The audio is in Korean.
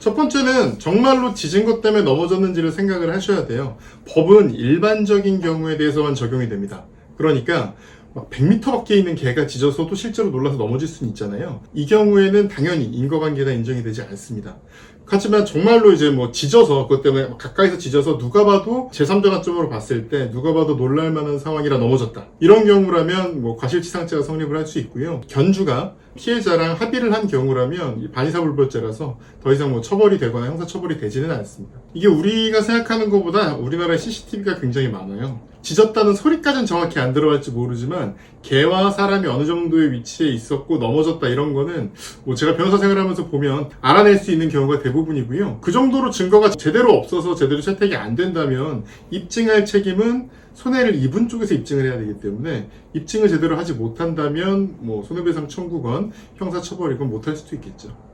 첫 번째는 정말로 지진 것 때문에 넘어졌는지를 생각을 하셔야 돼요. 법은 일반적인 경우에 대해서만 적용이 됩니다. 그러니까 막 100m밖에 있는 개가 짖어서도 실제로 놀라서 넘어질 수는 있잖아요. 이 경우에는 당연히 인과관계가 인정이 되지 않습니다. 하지만 정말로 이제 뭐 짖어서 그것 때문에 막 가까이서 짖어서 누가 봐도 제3자 관점으로 봤을 때 누가 봐도 놀랄 만한 상황이라 넘어졌다. 이런 경우라면 뭐 과실치상죄가 성립을 할 수 있고요. 견주가 피해자랑 합의를 한 경우라면 이 반의사불벌죄라서 더 이상 뭐 처벌이 되거나 형사처벌이 되지는 않습니다. 이게 우리가 생각하는 것보다 우리나라에 CCTV가 굉장히 많아요. 짖었다는 소리까지는 정확히 안 들어갈지 모르지만 개와 사람이 어느 정도의 위치에 있었고 넘어졌다 이런 거는 뭐 제가 변호사 생활하면서 보면 알아낼 수 있는 경우가 대부분이고요. 그 정도로 증거가 제대로 없어서 제대로 채택이 안 된다면 입증할 책임은 손해를 입은 쪽에서 입증을 해야 되기 때문에 입증을 제대로 하지 못한다면 뭐 손해배상 청구건 형사처벌이건 못할 수도 있겠죠.